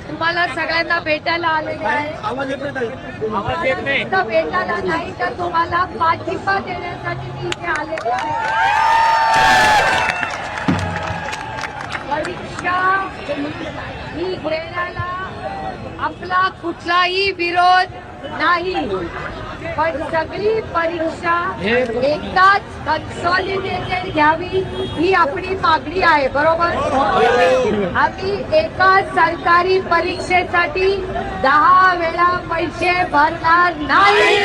तुम्हाला सगळ्यांना भेटायला आलेले आहे. भेटायला नाही तर तुम्हाला पाठिंबा देण्यासाठी मी इथे आलेले आहे. परीक्षा ही घेण्याला आपला कुठलाही विरोध नाही. पण सगळी परीक्षा एकदाच कन्सॉलिडेटेड घ्यावी ही आपली मागणी आहे बरोबर? आम्ही एका सरकारी परीक्षेसाठी दहा वेळा पैसे भरणार नाही.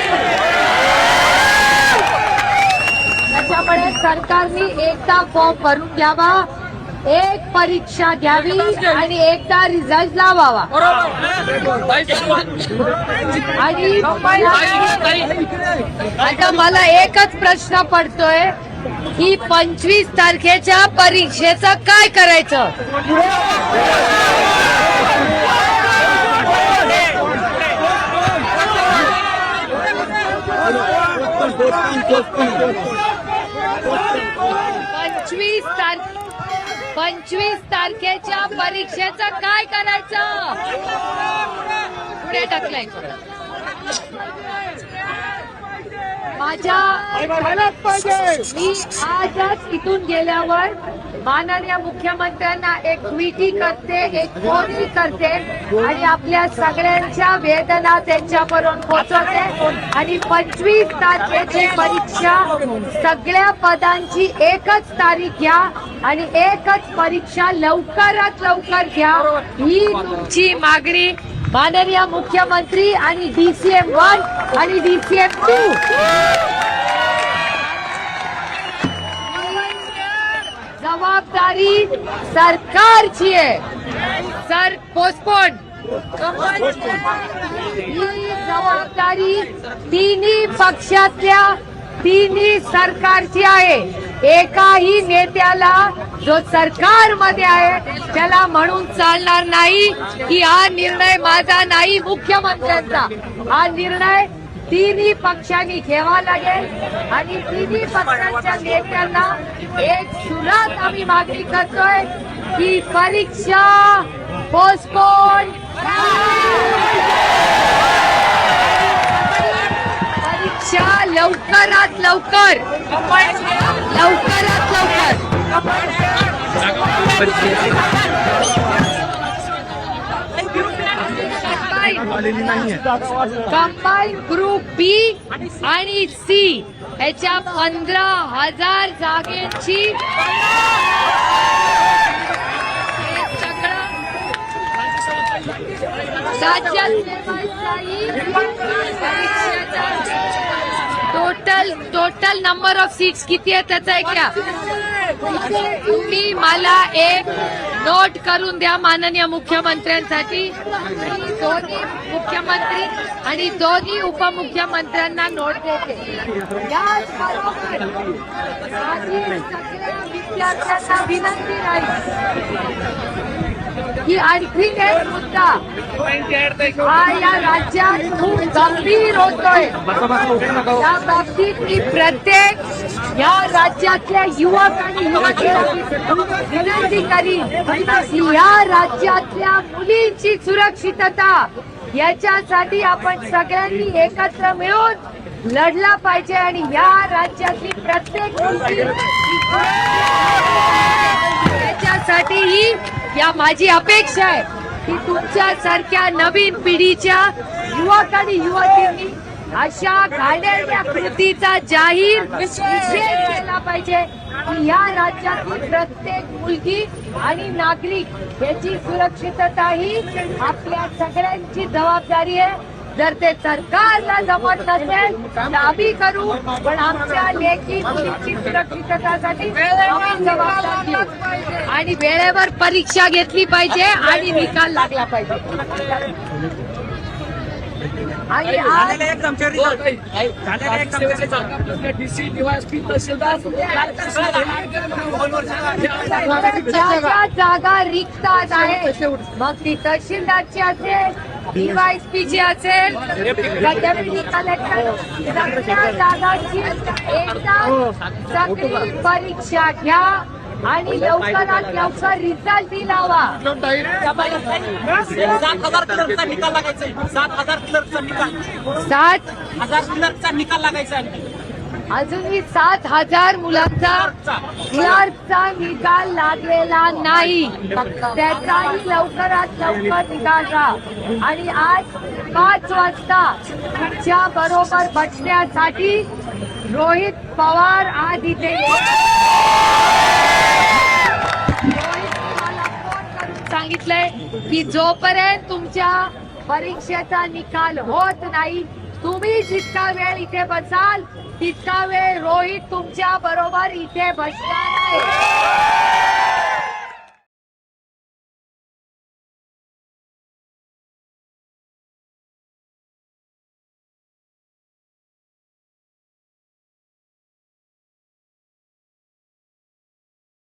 त्याच्यामुळे सरकारने एकदा फॉर्म भरून घ्यावा. एक परीक्षा घ्यावी आणि एकदा रिझल्ट लावावा. आणि आता मला एकच प्रश्न पडतोय की पंचवीस तारखेच्या परीक्षेचं काय करायचं? पंचवीस तारखे पंचवीस तारखेच्या परीक्षेचं काय करायचं? पुढे टाकलंय. माझ्या मी आजच इथून गेल्यावर माननीय मुख्यमंत्र्यांना एक ट्विटी करते एक फोनही करते आणि आपल्या सगळ्यांच्या वेदना त्यांच्यापर्यंत पोहोचवते आणि पंचवीस तारखेची परीक्षा सगळ्या पदांची एकच तारीख घ्या. आणि एकच परीक्षा लवकरात लवकर घ्या. ही तुमची मागणी माननीय मुख्यमंत्री आणि डीसीएम वन आणि डीसीएम टू जबाबदारी सरकारची आहे. सर पोस्टपोन ही जबाबदारी तिन्ही पक्षातल्या तिन्ही सरकारची आहे. एकाही नेत्याला जो सरकारमध्ये आहे त्याला म्हणून चालणार नाही की हा निर्णय माझा नाही मुख्यमंत्र्यांचा. हा निर्णय तिन्ही पक्षांनी घ्यावा लागेल आणि तिन्ही पक्षांच्या नेत्यांना एक सुरात आम्ही मागणी करतोय की परीक्षा पोस्टपोन परीक्षा लवकरात लवकर. लवकरात लवकर. कंबाईन ग्रुप बी आणि सी ह्याच्या पंधरा हजार जागेची राज्यात total total number of seats किती आहे त्याचा आहे घ्या. तुम्ही मला एक नोट करून द्या माननीय मुख्यमंत्र्यांसाठी. दोन्ही मुख्यमंत्री आणि दोन्ही उपमुख्यमंत्र्यांना नोट देते. विद्यार्थ्यांना विनंती राहील. की आणखीन एक मुद्दा. हा या राज्यात खूप गंभीर होतोय. या बाबतीत मी प्रत्येक या राज्यातल्या युवक आणि विनंती करीन की या राज्यातल्या मुलींची सुरक्षितता याच्यासाठी आपण सगळ्यांनी एकत्र मिळून लढला पाहिजे आणि या राज्यातली प्रत्येक मुलगी याच्यासाठी ही या माझी अपेक्षा आहे की तुमच्या सारख्या नवीन पिढीच्या युवक आणि युवतींनी अशा घाणेरड्या कृतीचा जाहीर निषेध केला पाहिजे की या राज्यातील प्रत्येक मुलगी आणि नागरिक याची सुरक्षितता ही आपल्या सगळ्यांची जबाबदारी आहे. जर ते सरकारला जमत नसेल आम्ही करू. पण आमच्या लेखी मुलींची सुरक्षिततासाठी आणि वेळेवर परीक्षा घेतली पाहिजे आणि निकाल लागला पाहिजे. जागा रिक्त आहेत मग ती तहसीलदारची असेल. डीवायसपीची असेल जागाची एकदा परीक्षा घ्या आणि लवकरात लवकर रिझल्ट लावा सात हजार क्लर्कचा निकाल. सात हजार क्लर्कचा निकाल सात हजार क्लर्कचा निकाल लागायचा. अजूनही सात हजार मुलांचा क्लार्कचा निकाल लागलेला नाही. त्याचाही लवकरात लवकर निकाल राहा. आणि आज पाच वाजता तुमच्या बरोबर बसण्यासाठी रोहित पवार आज इथे सांगितलंय की जोपर्यंत तुमच्या परीक्षेचा निकाल होत नाही तुम्ही जितका वेळ इथे बसाल तितका वेळ रोहित तुमच्या बरोबर इथे बसणार आहे.